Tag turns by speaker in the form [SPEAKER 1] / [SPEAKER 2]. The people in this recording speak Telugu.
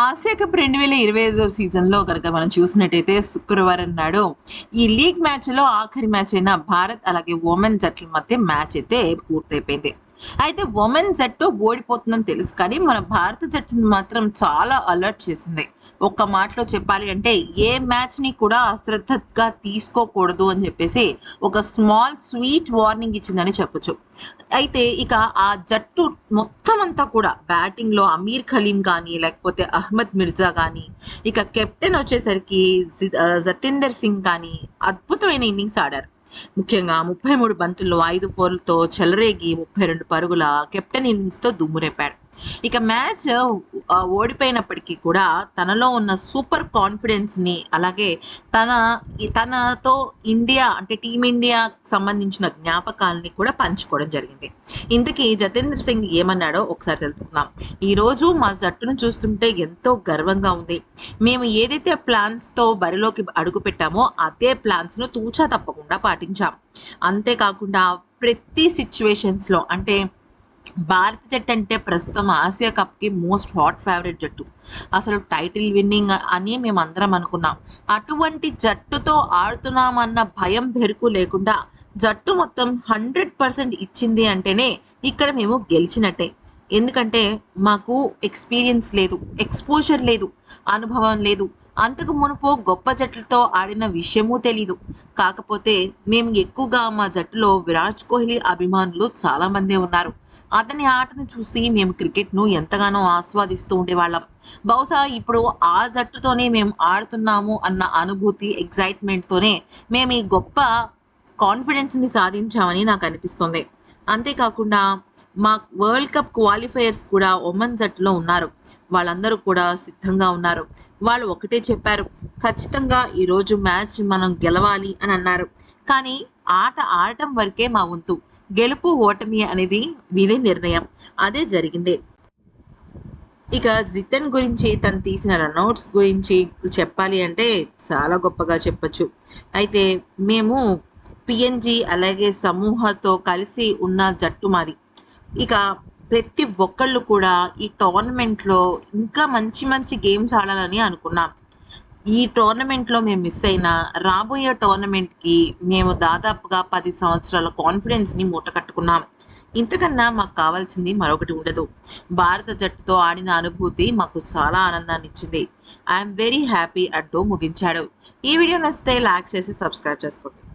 [SPEAKER 1] ఆసియా కప్ రెండు వేల ఇరవై ఐదో సీజన్లో కనుక మనం చూసినట్టయితే శుక్రవారం నాడు ఈ లీగ్ మ్యాచ్లో ఆఖరి మ్యాచ్ అయిన భారత్ అలాగే ఉమెన్ జట్ల మధ్య మ్యాచ్ అయితే పూర్తయిపోయింది. అయితే ఉమెన్ జట్టు ఓడిపోతుందని తెలుసు కానీ మన భారత జట్టును మాత్రం చాలా అలర్ట్ చేసింది. ఒక్క మాటలో చెప్పాలి అంటే ఏ మ్యాచ్ని కూడా అశ్రద్ధగా తీసుకోకూడదు అని చెప్పేసి ఒక స్మాల్ స్వీట్ వార్నింగ్ ఇచ్చిందని చెప్పొచ్చు. అయితే ఇక ఆ జట్టు మొత్తం అంతా కూడా బ్యాటింగ్లో అమీర్ ఖలీం కానీ లేకపోతే అహ్మద్ మిర్జా కానీ ఇక కెప్టెన్ వచ్చేసరికి జతేందర్ సింగ్ కానీ అద్భుతమైన ఇన్నింగ్స్ ఆడారు. ముఖ్యంగా ముప్పై మూడు బంతుల్లో ఐదు ఫోర్లతో చెలరేగి ముప్పై రెండు పరుగుల కెప్టెన్ ఇన్నింగ్స్తో దుమ్మురేపాడు ఇక మ్యాచ్ ఓడిపోయినప్పటికీ కూడా తనలో ఉన్న సూపర్ కాన్ఫిడెన్స్ని అలాగే తన తనతో ఇండియా అంటే టీమిండియా సంబంధించిన జ్ఞాపకాలని కూడా పంచుకోవడం జరిగింది. ఇంతకీ జతేంద్ర సింగ్ ఏమన్నాడో ఒకసారి తెలుసుకుందాం. ఈ రోజు మా జట్టును చూస్తుంటే ఎంతో గర్వంగా ఉంది. మేము ఏదైతే ప్లాన్స్తో బరిలోకి అడుగు పెట్టామో అదే ప్లాన్స్ను తూచా తప్పకుండా పాటించాం. అంతేకాకుండా ప్రతి సిచ్యువేషన్స్లో అంటే భారత జట్టు అంటే ప్రస్తుతం ఆసియా కప్కి మోస్ట్ హాట్ ఫేవరెట్ జట్టు. అసలు టైటిల్ విన్నింగ్ అని మేము అందరం అనుకున్నాం. అటువంటి జట్టుతో ఆడుతున్నామన్న భయం బెరుకు లేకుండా జట్టు మొత్తం హండ్రెడ్ పర్సెంట్ ఇచ్చింది అంటేనే ఇక్కడ మేము గెలిచినట్టే. ఎందుకంటే మాకు ఎక్స్పీరియన్స్ లేదు ఎక్స్పోజర్ లేదు అనుభవం లేదు. అంతకు మునుపు గొప్ప జట్లతో ఆడిన విషయమూ తెలీదు. కాకపోతే మేము ఎక్కువగా మా జట్టులో విరాట్ కోహ్లీ అభిమానులు చాలా మంది ఉన్నారు. అతని ఆటను చూసి మేము క్రికెట్ను ఎంతగానో ఆస్వాదిస్తూ ఉండేవాళ్ళం. బహుశా ఇప్పుడు ఆ జట్టుతోనే మేము ఆడుతున్నాము అన్న అనుభూతి ఎగ్జైట్మెంట్తోనే మేము ఈ గొప్ప కాన్ఫిడెన్స్ని సాధించామని నాకు అనిపిస్తుంది. అంతేకాకుండా మా వరల్డ్ కప్ క్వాలిఫైయర్స్ కూడా ఒమన్ జట్టులో ఉన్నారు. వాళ్ళందరూ కూడా సిద్ధంగా ఉన్నారు. వాళ్ళు ఒకటే చెప్పారు. ఖచ్చితంగా ఈరోజు మ్యాచ్ మనం గెలవాలి అని అన్నారు. కానీ ఆట ఆడటం వరకే మా వంతు. గెలుపు ఓటమి అనేది మీదే నిర్ణయం. అదే జరిగింది. ఇక జితన్ గురించి తను తీసిన రన్అట్స్ గురించి చెప్పాలి అంటే చాలా గొప్పగా చెప్పచ్చు. అయితే మేము పిఎన్జి అలాగే సమూహతో కలిసి ఉన్న జట్టు మాది. ఇక ప్రతి ఒక్కళ్ళు కూడా ఈ టోర్నమెంట్లో ఇంకా మంచి మంచి గేమ్స్ ఆడాలని అనుకున్నాం. ఈ టోర్నమెంట్లో మేము మిస్ అయినా రాబోయే టోర్నమెంట్కి మేము దాదాపుగా పది సంవత్సరాల కాన్ఫిడెన్స్ని మూట కట్టుకున్నాం. ఇంతకన్నా మాకు కావాల్సింది మరొకటి ఉండదు. భారత జట్టుతో ఆడిన అనుభూతి మాకు చాలా ఆనందాన్ని ఇచ్చింది. ఐఎమ్ వెరీ హ్యాపీ అంటూ ముగించాడు. ఈ వీడియో నచ్చితే లైక్ చేసి సబ్స్క్రైబ్ చేసుకోండి.